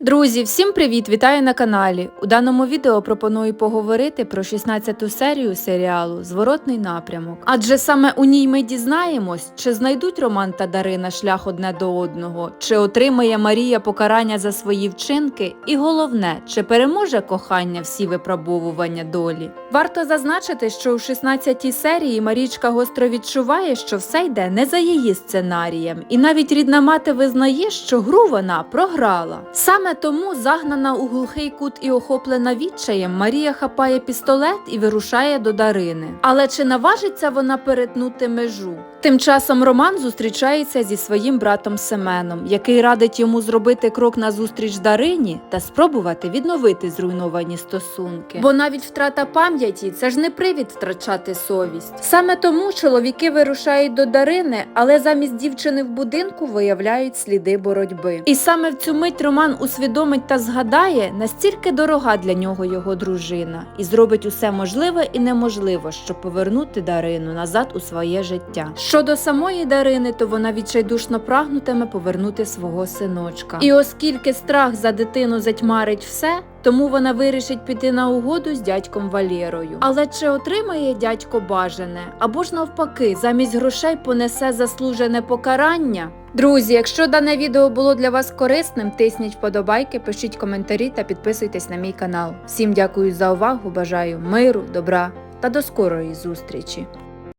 Друзі, всім привіт! Вітаю на каналі. У даному відео пропоную поговорити про 16-ту серію серіалу Зворотний напрямок. Адже саме у ній ми дізнаємось, чи знайдуть Роман та Дарина шлях одне до одного, чи отримає Марія покарання за свої вчинки, і головне, чи переможе кохання всі випробовування долі. Варто зазначити, що у 16-й серії Марічка гостро відчуває, що все йде не за її сценарієм, і навіть рідна мати визнає, що гру вона програла. Саме тому, загнана у глухий кут і охоплена відчаєм, Марія хапає пістолет і вирушає до Дарини. Але чи наважиться вона перетнути межу? Тим часом Роман зустрічається зі своїм братом Семеном, який радить йому зробити крок назустріч Дарині та спробувати відновити зруйновані стосунки. Бо навіть втрата пам'яті це ж не привід втрачати совість. Саме тому чоловіки вирушають до Дарини, але замість дівчини в будинку виявляють сліди боротьби. І саме в цю мить Роман усвідомить та згадає, настільки дорога для нього його дружина, і зробить усе можливе і неможливе, щоб повернути Дарину назад у своє життя. Щодо самої Дарини, то вона відчайдушно прагнутиме повернути свого синочка. І оскільки страх за дитину затьмарить все. Тому вона вирішить піти на угоду з дядьком Валєрою. Але чи отримає дядько бажане, або ж навпаки, замість грошей понесе заслужене покарання? Друзі, якщо дане відео було для вас корисним, тисніть вподобайки, пишіть коментарі та підписуйтесь на мій канал. Всім дякую за увагу, бажаю миру, добра та до скорої зустрічі!